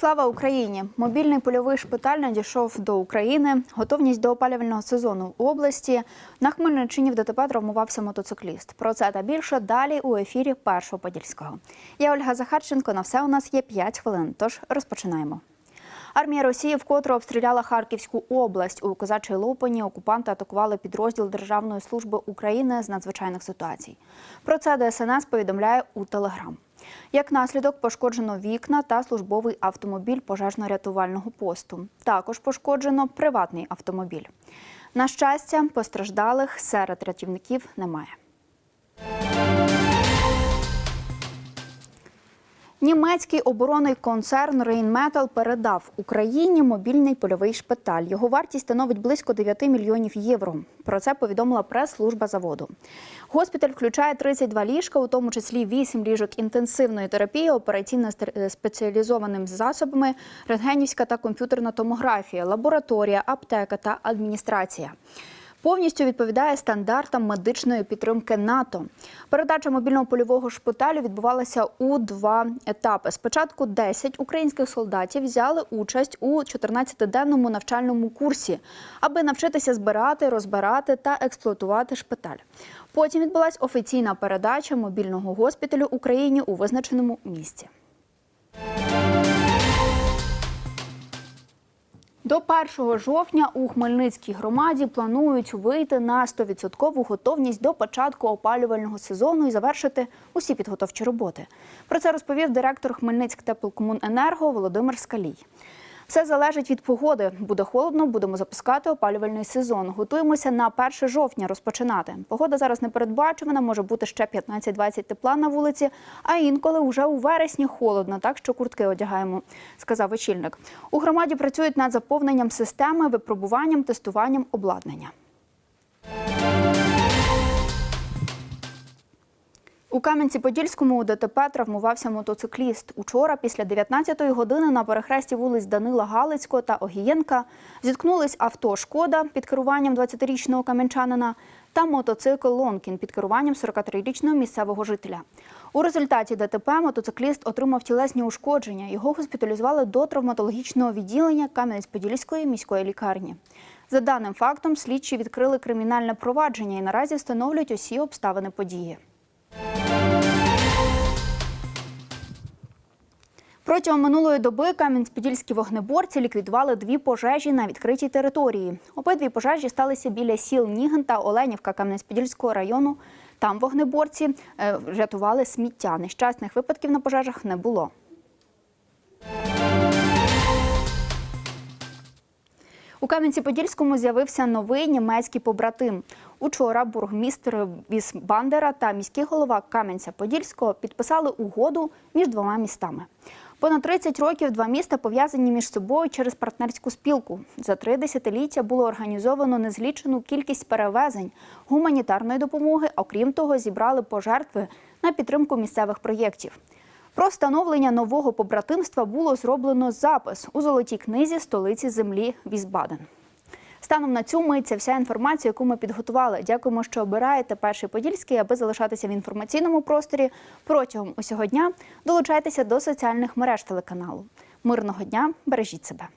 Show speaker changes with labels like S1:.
S1: Слава Україні! Мобільний польовий шпиталь надійшов до України. Готовність до опалювального сезону у області. На Хмельниччині в ДТП травмувався мотоцикліст. Про це та більше далі у ефірі Першого Подільського. Я Ольга Захарченко. На все у нас є 5 хвилин. Тож розпочинаємо. Армія Росії вкотре обстріляла Харківську область. У Козачій Лопані окупанти атакували підрозділ Державної служби України з надзвичайних ситуацій. Про це ДСНС повідомляє у Телеграм. Як наслідок пошкоджено вікна та службовий автомобіль пожежно-рятувального посту. Також пошкоджено приватний автомобіль. На щастя, постраждалих серед рятівників немає. Німецький оборонний концерн Rheinmetall передав Україні мобільний польовий шпиталь. Його вартість становить близько 9 мільйонів євро. Про це повідомила прес-служба заводу. Госпіталь включає 32 ліжка, у тому числі 8 ліжок інтенсивної терапії, операційно спеціалізованими засобами, рентгенівська та комп'ютерна томографія, лабораторія, аптека та адміністрація. Повністю відповідає стандартам медичної підтримки НАТО. Передача мобільного польового шпиталю відбувалася у два етапи. Спочатку 10 українських солдатів взяли участь у 14-денному навчальному курсі, аби навчитися збирати, розбирати та експлуатувати шпиталь. Потім відбулася офіційна передача мобільного госпіталю Україні у визначеному місці. До 1 жовтня у Хмельницькій громаді планують вийти на 100% готовність до початку опалювального сезону і завершити усі підготовчі роботи. Про це розповів директор Хмельницьк теплокомуненерго Володимир Скалій. Все залежить від погоди. Буде холодно, будемо запускати опалювальний сезон. Готуємося на 1 жовтня розпочинати. Погода зараз непередбачувана, може бути ще 15-20 тепла на вулиці, а інколи вже у вересні холодно, так що куртки одягаємо, сказав очільник. У громаді працюють над заповненням системи, випробуванням, тестуванням обладнання. У Кам'янці-Подільському у ДТП травмувався мотоцикліст. Учора, після 19-ї години, на перехресті вулиць Данила Галицького та Огієнка зіткнулись авто «Шкода» під керуванням 20-річного кам'янчанина та мотоцикл «Лонкін» під керуванням 43-річного місцевого жителя. У результаті ДТП мотоцикліст отримав тілесні ушкодження. Його госпіталізували до травматологічного відділення Кам'янець-Подільської міської лікарні. За даним фактом, слідчі відкрили кримінальне провадження і наразі встановлюють усі обставини події. Протягом минулої доби кам'янець-подільські вогнеборці ліквідували дві пожежі на відкритій території. Обидві пожежі сталися біля сіл Нігин та Оленівка Кам'янець-Подільського району. Там вогнеборці е, рятували сміття. Нещасних випадків на пожежах не було. У Кам'янці-Подільському з'явився новий німецький побратим. Учора бургмістр Віс Бандера та міський голова Кам'янця-Подільського підписали угоду між двома містами. Понад 30 років два міста пов'язані між собою через партнерську спілку. За три десятиліття було організовано незлічену кількість перевезень гуманітарної допомоги. Окрім того, зібрали пожертви на підтримку місцевих проєктів. Про встановлення нового побратимства було зроблено запис у золотій книзі столиці землі Візбаден. Станом на цю мить вся інформація, яку ми підготували. Дякуємо, що обираєте перший подільський, аби залишатися в інформаційному просторі протягом усього дня. Долучайтеся до соціальних мереж телеканалу. Мирного дня, бережіть себе.